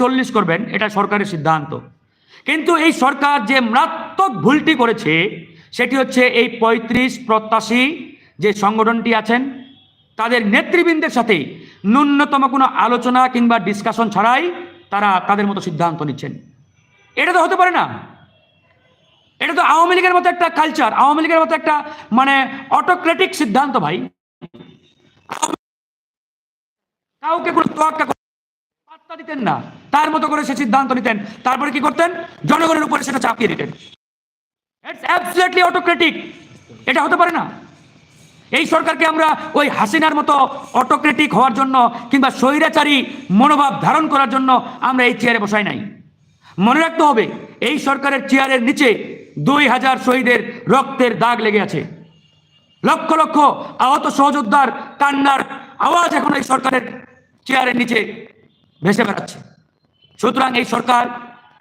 চল্লিশ করবেন, এটা সরকারের সিদ্ধান্ত। কিন্তু এই সরকার যে মারাত্মক ভুলটি করেছে, সেটি হচ্ছে এই পঁয়ত্রিশ প্রত্যাশী যে সংগঠনটি আছেন, তাদের নেতৃবৃন্দের সাথে ন্যূনতম কোনো আলোচনা কিংবা ডিসকাশন ছাড়াই তারা তাদের মতো সিদ্ধান্ত নিচ্ছেন। এটা তো হতে পারে না। এটা তো আওয়ামী লীগের মতো একটা কালচার আওয়ামী লীগের মতো একটা মানে অটোক্রেটিক সিদ্ধান্ত ভাই। কাউকে কোনো তোয়াক্কা পাত্তা দিতেন না। তার মতো করে সে সিদ্ধান্ত নিতেন। তারপরে কি করতেন? জনগণের উপরে সেটা চাপিয়ে দিতেন। অটোক্রেটিক এটা হতে পারে না। এই সরকারকে আমরা ওই হাসিনার মতো অটোক্রেটিক হওয়ার জন্য কিংবা স্বৈরাচারী মনোভাব ধারণ করার জন্য আমরা এই চেয়ারে বসাই নাই। মনে রাখতে হবে, এই সরকারের চেয়ারের নিচে দুই হাজার শহীদের রক্তের দাগ লেগে আছে। লক্ষ লক্ষ আহত সহযোদ্ধার কান্নার আওয়াজ এখন এই সরকারের চেয়ারের নিচে ভেসে বেড়াচ্ছে। সুতরাং এই সরকার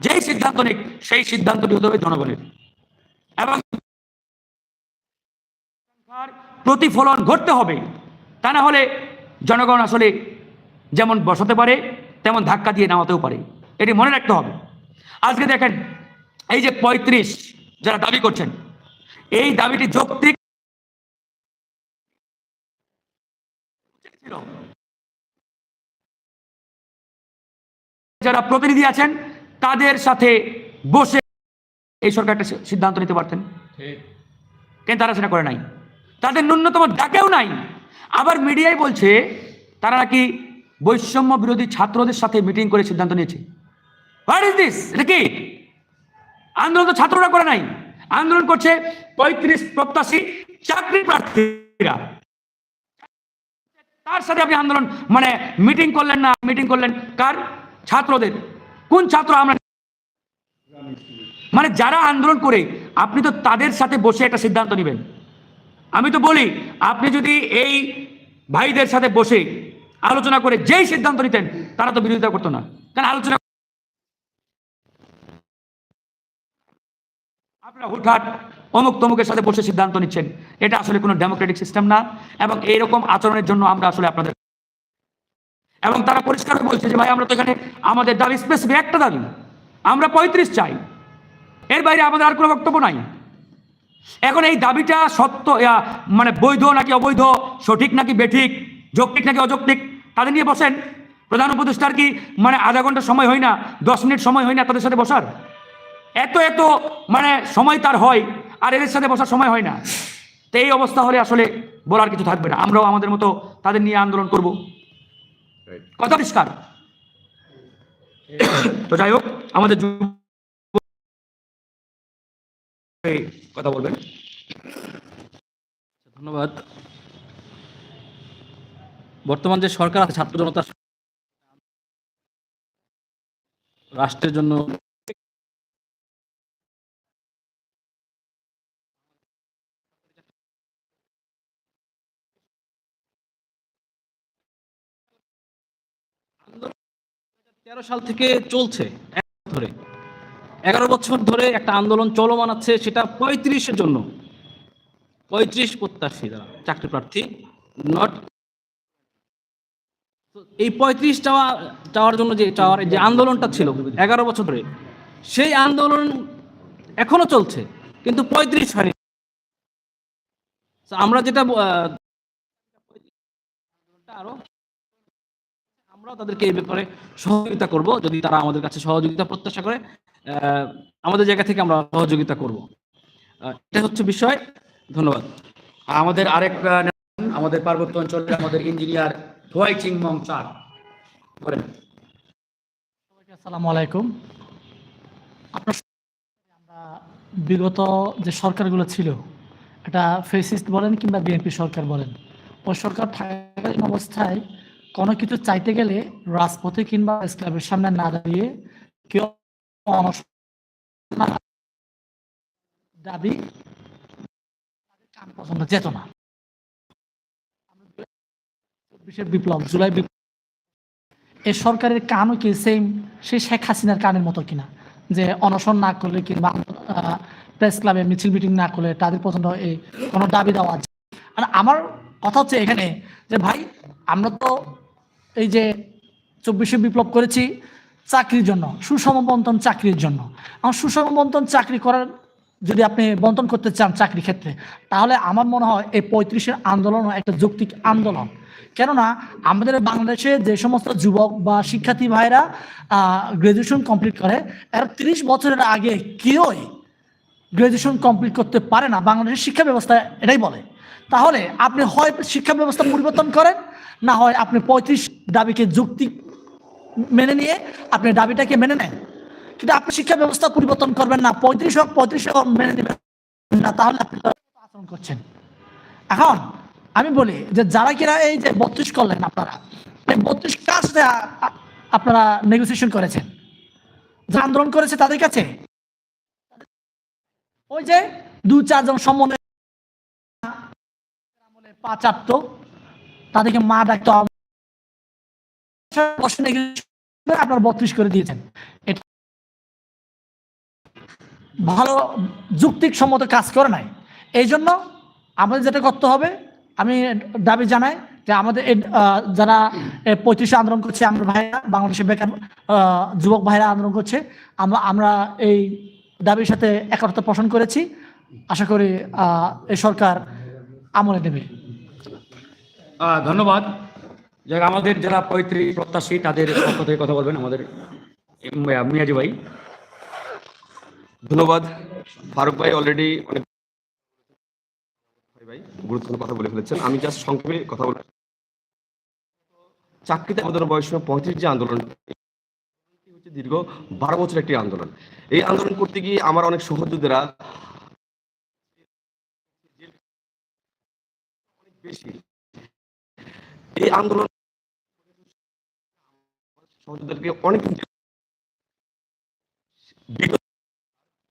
যেই সিদ্ধান্ত নিক, সেই সিদ্ধান্তটি হতে হবে জনগণের। এবং প্রতিফলন ঘটতে হবে, তা না হলে জনগণ আসলে যেমন বসাতে পারে, তেমন ধাক্কা দিয়ে নামাতেও পারে। এটি মনে রাখতে হবে। আজকে দেখেন, এই যে পঁয়ত্রিশ যারা দাবি করছেন, এই দাবিটি যৌক্তিক যারা প্রতিনিধি আছেন তাদের সাথে বসে এই সরকার একটা সিদ্ধান্ত নিতে পারতেন। কিন্তু তারা সেটা করে নাই? তাদের ন্যূনতম ডাকেও নাই। আবার মিডিয়ায় বলছে তারা নাকি বৈষম্য বিরোধী ছাত্রদের সাথে মিটিং করে সিদ্ধান্ত নিয়েছে। হোয়াট ইজ দিস এটা কি? আন্দোলন তো ছাত্ররা করে নাই। আন্দোলন করছে পঁয়ত্রিশ প্রত্যাশী চাকরি প্রার্থীরা। তার সাথে আপনি আন্দোলন মানে মিটিং করলেন না মিটিং করলেন কার? ছাত্রদের। কোন ছাত্র আমরা মানে যারা আন্দোলন করে, আপনি তো তাদের সাথে বসে একটা সিদ্ধান্ত নেবেন। আমি তো বলি, আপনি যদি এই ভাইদের সাথে বসে আলোচনা করে যেই সিদ্ধান্ত নিতেন, তারা তো বিরোধিতা করতো না। কারণ আলোচনা আপনারা হুটহাট অমুক তমুকের সাথে বসে সিদ্ধান্ত নিচ্ছেন। এটা আসলে কোনো ডেমোক্রেটিক সিস্টেম না, এবং এইরকম আচরণের জন্য আমরা আসলে আপনাদের এবং তারা পরিষ্কার বলছে যে, ভাই, আমরা তো এখানে আমাদের দাবি স্পেসিফিক একটা দাবি। আমরা পঁয়ত্রিশ চাই। এর বাইরে আমাদের আর কোনো বক্তব্য নাই। এখন এই দাবিটা সত্য মানে বৈধ নাকি অবৈধ, সঠিক নাকি বেঠিক, যৌক্তিক নাকি অযৌক্তিক, তাদের নিয়ে বসেন। প্রধান উপদেষ্টার কি মানে আধা ঘণ্টা সময় হয় না, দশ মিনিট সময় হয় না তাদের সাথে বসার? এত এত মানে সময় তার হয়, আর এদের সাথে বসার সময় হয় না। তো এই অবস্থা হলে আসলে বলার কিছু থাকবে না। আমরাও আমাদের মতো তাদের নিয়ে আন্দোলন করব। কথা পরিষ্কার। তো যাই হোক, আমাদের কথা বলবেন। ধন্যবাদ। বর্তমান যে সরকার আছে, ছাত্র জনতা রাষ্ট্রের জন্য তেরো সাল থেকে চলছে ধরে। এগারো বছর ধরে একটা আন্দোলন চলমান আছে, সেটা পঁয়ত্রিশের জন্য। পঁয়ত্রিশ প্রত্যাশী যারা চাকরি প্রার্থী নট এই পঁয়ত্রিশ চাওয়া চাওয়ার জন্য যে চাওয়ার যে আন্দোলনটা ছিল, এগারো বছর ধরে, সেই আন্দোলন এখনও চলছে, কিন্তু পঁয়ত্রিশ হয়নি। আমরা যেটা আরও আমরাও তাদেরকে এই ব্যাপারে সহযোগিতা করব, যদি তারা আমাদের কাছে সহযোগিতা প্রত্যাশা করে আমাদের জায়গা থেকে আমরা সহযোগিতা করব। এটা হচ্ছে বিষয়। ধন্যবাদ। আমাদের আরেক আমাদের পার্বত্য অঞ্চলে আমাদের ইঞ্জিনিয়ার ধোয়াই চিংমং চার। বলেন। সবাইকে আসসালামু আলাইকুম। আমরা বিগত যে সরকারগুলো ছিল, এটা ফেসিস্ট বলেন কিংবা বিএনপি সরকার বলেন, ওই সরকার থাকাকালীন অবস্থায় কোনো কিছু চাইতে গেলে রাজপথে কিংবা ক্লাবের সামনে না দাঁড়িয়ে কেউ দাবি কান পছন্দ যেত না। চব্বিশের বিপ্লব, জুলাই বিপ্লব এই সরকারের কানও কি সেম সেই শেখ হাসিনার কানের মতো কিনা? যে অনশন না করলে কিংবা প্রেস ক্লাবে মিছিল মিটিং না করলে তাদের পছন্দ এই কোনো দাবি দেওয়া আর আমার কথা হচ্ছে এখানে যে ভাই, আমরা তো এই যে চব্বিশে বিপ্লব করেছি চাকরির জন্য, সুষম বন্টন চাকরির জন্য। আমার সুষম বন্টন চাকরি করার যদি আপনি বন্টন করতে চান চাকরি ক্ষেত্রে, তাহলে আমার মনে হয় এই পঁয়ত্রিশের আন্দোলন একটা যৌক্তিক আন্দোলন। কেননা আমাদের বাংলাদেশে যে সমস্ত যুবক বা শিক্ষার্থী ভাইরা গ্রাজুয়েশন কমপ্লিট করে, এর তিরিশ বছরের আগে কেউই গ্রাজুয়েশন কমপ্লিট করতে পারে না। বাংলাদেশের শিক্ষা ব্যবস্থা এটাই বলে। তাহলে আপনি হয় শিক্ষা ব্যবস্থা পরিবর্তন করেন, না হয় আপনি পঁয়ত্রিশ দাবিকে যুক্তি মেনে নিয়ে আপনি দাবিটাকে মেনে নেন। কিন্তু আপনি শিক্ষা ব্যবস্থা পরিবর্তন করবেন না, পঁয়ত্রিশ হোক পঁয়ত্রিশ হোক, মেনে নেবেন না, তাহলে আপনি আচরণ করছেন। এখন আমি বলি যে যারা কিনা এই যে বত্রিশ করলেন আপনারা, এই বত্রিশ আ- আপনারা নেগোসিয়েশন করেছেন যারা আন্দোলন করেছে তাদের কাছে, ওই যে দু চারজন সম্বন্ধে তাদেরকে মা ডাকতো আপনারা বত্রিশ করে দিয়েছেন। ভালো যুক্তিক সম্মত কাজ করে নাই। এই জন্য আমাদের যেটা করতে হবে, আমি দাবি জানাই যে আমাদের যারা পঁয়ত্রিশে আন্দোলন করছে, আমরা ভাইরা, বাংলাদেশের বেকার যুবক ভাইরা আন্দোলন করছে আমরা আমরা এই দাবির সাথে একতা পোষণ করেছি। আশা করি এই সরকার আমলে নেবে। ধন্যবাদ। যাক আমাদের যারা পঁয়ত্রিশ প্রত্যাশী তাদের পক্ষ থেকে কথা বলবেন আমাদের মিয়াজি ভাই। ধন্যবাদ। ফারুক ভাই অলরেডি অনেক ভাই গুরুত্বপূর্ণ কথা বলে ফেলেছেন। আমি জাস্ট সংক্ষেপে কথা বলব। চাকরিতে আবেদন বয়স পঁয়ত্রিশ যে আন্দোলন হচ্ছে দীর্ঘ বারো বছর একটি আন্দোলন। এই আন্দোলন করতে গিয়ে আমার অনেক সহযোগীরা বেশি এই আন্দোলন অনেক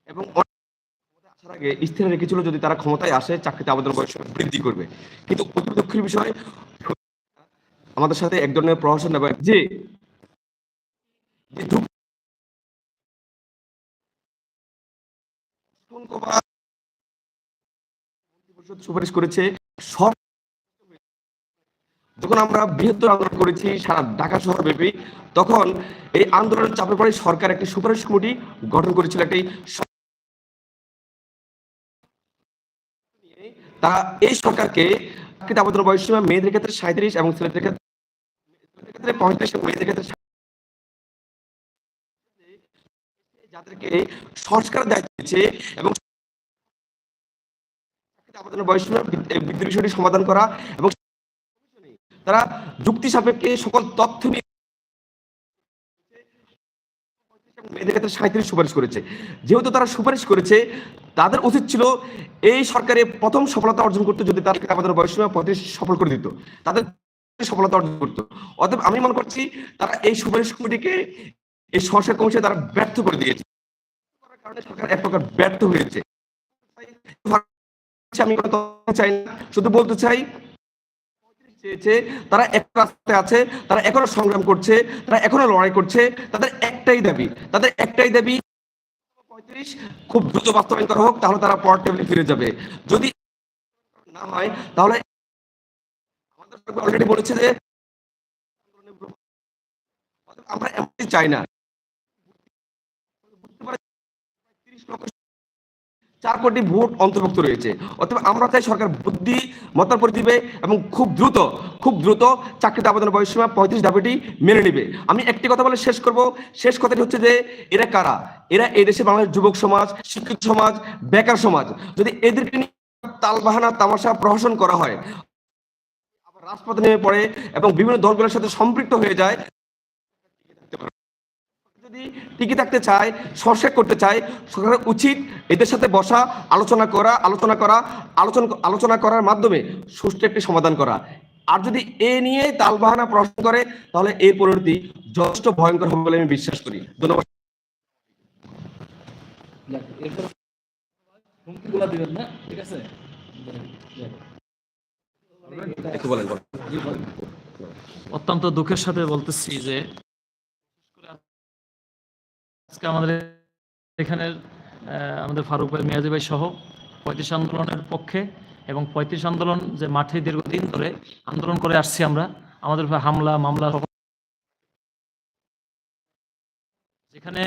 এবং আসার আগে স্থির রেখেছিল যদি তারা ক্ষমতায় আসে, চাকরিতে আবেদন বয়স বৃদ্ধি করবে। কিন্তু অতি দুঃখের বিষয়, আমাদের সাথে এক ধরনের প্রহসন এবং যে সুপারিশ করেছে, সব যখন আমরা বৃহত্তর আন্দোলন করেছি, সারা ঢাকা শহর ব্যাপী, তখন এই আন্দোলনের চাপে পড়ে সরকার একটি সুপারিশ কমিটি গঠন করেছিল, একটি তারা এই সরকারকে চাকরিতে আবেদন বয়স সীমা মেয়েদের ক্ষেত্রে সাঁত্রিশ এবং ছেলেদের ক্ষেত্রে ক্ষেত্রে পঁয়ত্রিশ মেয়েদের ক্ষেত্রে যাদেরকে সংস্কার দায়িত্ব দিয়েছে এবং আবেদনের বয়স সীমা বৃদ্ধি- বিষয়টি সমাধান করা এবং তারা যুক্তি সাপেক্ষে সকল তথ্য নিয়ে মেয়েদের ক্ষেত্রে সাঁত্রিশ সুপারিশ করেছে। যেহেতু তারা সুপারিশ করেছে, তাদের উচিত ছিল এই সরকারে প্রথম সফলতা অর্জন করতে যদি আমাদের পঁয়ত্রিশ সফল করে দিত। তাদের সফলতা অর্জন করতো। অতএব আমি মনে করছি তারা এই সুপারিশ কমিটিকে এই সংস্কার কমিশনে তারা ব্যর্থ করে দিয়েছে। কারণে সরকার এক প্রকার ব্যর্থ হয়েছে। আমি চাই না, শুধু বলতে চাই চেয়েছে, তারা এক রাস্তায় আছে, তারা এখনও সংগ্রাম করছে, তারা এখনও লড়াই করছে, তাদের একটাই দাবি, তাদের একটাই দাবি, পঁয়ত্রিশ, খুব দ্রুত বাস্তবায়ন করা হোক, তাহলে তারা পর টেবিলে ফিরে যাবে। যদি না হয়, তাহলে আমাদের অলরেডি বলেছে যে আমরা এমনটি চাই না। চার কোটি ভোট অন্তর্ভুক্ত রয়েছে। অতএব আমরা চাই সরকার বুদ্ধি করে দিবে এবং খুব দ্রুত খুব দ্রুত চাকরিতে আবেদনের বয়সীমা পঁয়ত্রিশ দাবিটি মেনে নিবে। আমি একটি কথা বলে শেষ করব। শেষ কথাটি হচ্ছে যে, এরা কারা? এরা এই দেশে বাংলাদেশ যুবক সমাজ, শিক্ষিত সমাজ, বেকার সমাজ। যদি এদেরকে তালবাহানা, তামাশা, প্রহসন করা হয় রাজপথে নেমে পড়ে এবং বিভিন্ন দলগুলোর সাথে সম্পৃক্ত হয়ে যায় টিকে থাকতে চায় সংস্কার করতে চায়। সরকারের উচিত এদের সাথে বসা আলোচনা করা আলোচনা করা আলোচনা আলোচনা করার মাধ্যমে সুষ্ঠু একটি সমাধান করা। আর যদি এ নিয়ে তালবাহানা প্রশ্ন করে তাহলে এর পরিণতি যথেষ্ট ভয়ঙ্কর হবে বলে আমি বিশ্বাস করি। ধন্যবাদ। অত্যন্ত দুঃখের সাথে বলতেছি যে আজকে আমাদের এখানে আমাদের ফারুক ভাই, মিয়াজি ভাই সহ পঁয়ত্রিশ আন্দোলনের পক্ষে এবং পঁয়ত্রিশ আন্দোলন যে মাঠে দীর্ঘদিন ধরে আন্দোলন করে আসছি আমরা, আমাদের হামলা, মামলা যেখানে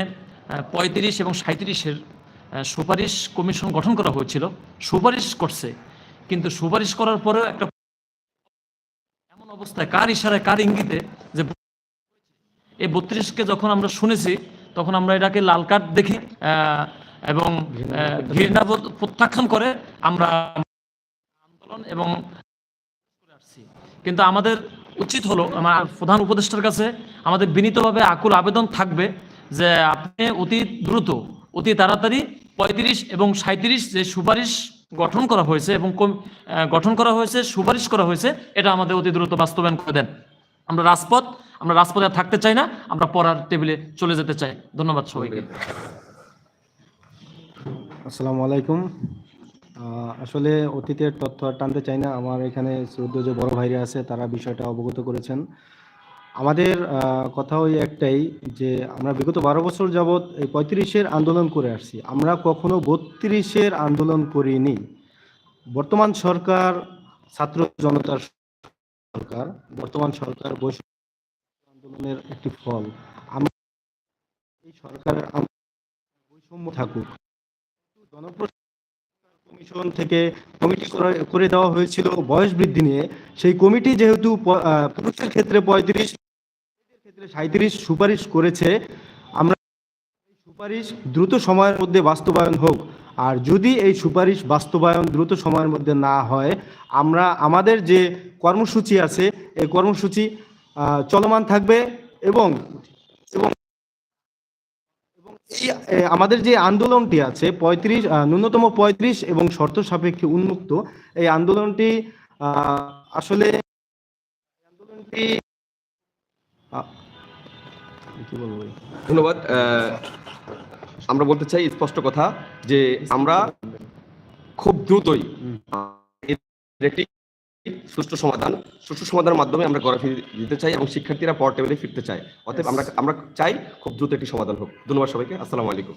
পঁয়ত্রিশ এবং সাঁত্রিশের সুপারিশ কমিশন গঠন করা হয়েছিল। সুপারিশ করছে, কিন্তু সুপারিশ করার পরেও একটা এমন অবস্থায় কার ইশারায়, কার ইঙ্গিতে যে এই বত্রিশকে যখন আমরা শুনেছি তখন আমরা এটাকে লাল কার্ড দেখি এবং ঘৃণাবোধ প্রত্যাখ্যান করে আমরা আন্দোলন এবং কিন্তু আমাদের উচিত হলো, আমার প্রধান উপদেষ্টার কাছে আমাদের বিনীতভাবে আকুল আবেদন থাকবে যে আপনি অতি দ্রুত, অতি তাড়াতাড়ি পঁয়ত্রিশ এবং সাঁত্রিশ যে সুপারিশ গঠন করা হয়েছে এবং গঠন করা হয়েছে, সুপারিশ করা হয়েছে, এটা আমাদের অতি দ্রুত বাস্তবায়ন করে দেন। আমরা রাজপথ, আমরা রাজপথে থাকতে চাই না, আমরা পড়ার টেবিলে চলে যেতে চাই। ধন্যবাদ সবাইকে। আসসালামু আলাইকুম। আসলে অতীতের তথ্য আর টানতে চাই না। আমার এখানে শ্রদ্ধ যে বড় ভাইরা আছে, তারা বিষয়টা অবগত করেছেন। আমাদের কথা ওই একটাই যে আমরা বিগত বারো বছর যাবৎ এই পঁয়ত্রিশের আন্দোলন করে আসছি। আমরা কখনো বত্রিশের আন্দোলন করিনি। বর্তমান সরকার ছাত্র জনতার সরকার, বর্তমান সরকার বৈষম্য আন্দোলনের একটি ফল। আমরা এই সরকারের বৈষম্য থাকুক। কমিশন থেকে কমিটি করে- দেওয়া হয়েছিল বয়স বৃদ্ধি নিয়ে। সেই কমিটি যেহেতু পুরুষের ক্ষেত্রে পঁয়ত্রিশ ক্ষেত্রে সাঁত্রিশ সুপারিশ করেছে। আমরা সুপারিশ দ্রুত সময়ের মধ্যে বাস্তবায়ন হোক। আর যদি এই সুপারিশ বাস্তবায়ন দ্রুত সময়ের মধ্যে না হয়, আমরা আমাদের যে কর্মসূচি আছে, এই কর্মসূচি চলমান থাকবে এবং এই আমাদের যে আন্দোলনটি আছে, পঁয়ত্রিশ ন্যূনতম পঁয়ত্রিশ এবং শর্ত সাপেক্ষে উন্মুক্ত, এই আন্দোলনটি আসলে আন্দোলনটি ধন্যবাদ। আমরা বলতে চাই স্পষ্ট কথা যে আমরা খুব দ্রুতই একটি সুষ্ঠু সমাধান সুষ্ঠু সমাধানের মাধ্যমে আমরা গড়ে ফিরে দিতে চাই এবং শিক্ষার্থীরা পর টেবিলে ফিরতে চাই অতএব আমরা আমরা চাই খুব দ্রুত একটি সমাধান হোক। ধন্যবাদ সবাইকে। আসসালামু আলাইকুম।